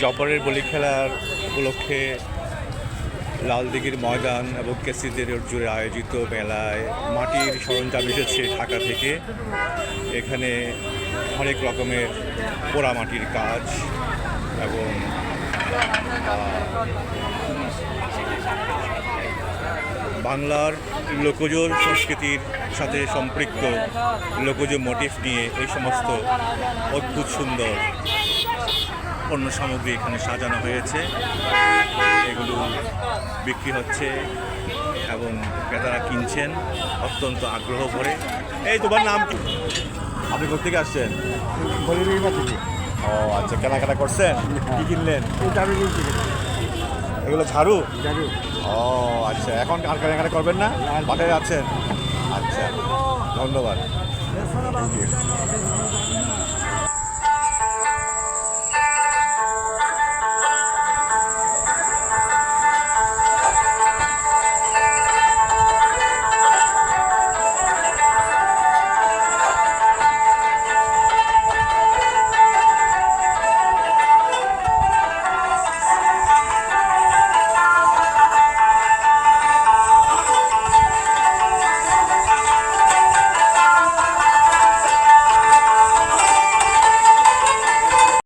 জপরের বলি খেলার উপলক্ষে লালদিঘির ময়দান এবং কেসিদের জুড়ে আয়োজিত মেলায় মাটির সরঞ্জাম এসেছে ঢাকা থেকে। এখানে হরেক রকমের পোড়া মাটির কাজ এবং বাংলার লোকজ সংস্কৃতির সাথে সম্পৃক্ত লোকজ মোটিভ নিয়ে এই সমস্ত অদ্ভুত সুন্দর পণ্য সামগ্রী এখানে সাজানো হয়েছে। এগুলো বিক্রি হচ্ছে এবং ক্রেতারা কিনছেন অত্যন্ত আগ্রহ ভরে। এই তোমার নাম কি? আপনি কোথেকে আসছেন? ও আচ্ছা কেনাকাটা করছেন? কি কিনলেন? এগুলো ঝাড়ু? ও আচ্ছা এখন আর কেনাকাটা করবেন না? বাটায় আছেন? আচ্ছা ধন্যবাদ.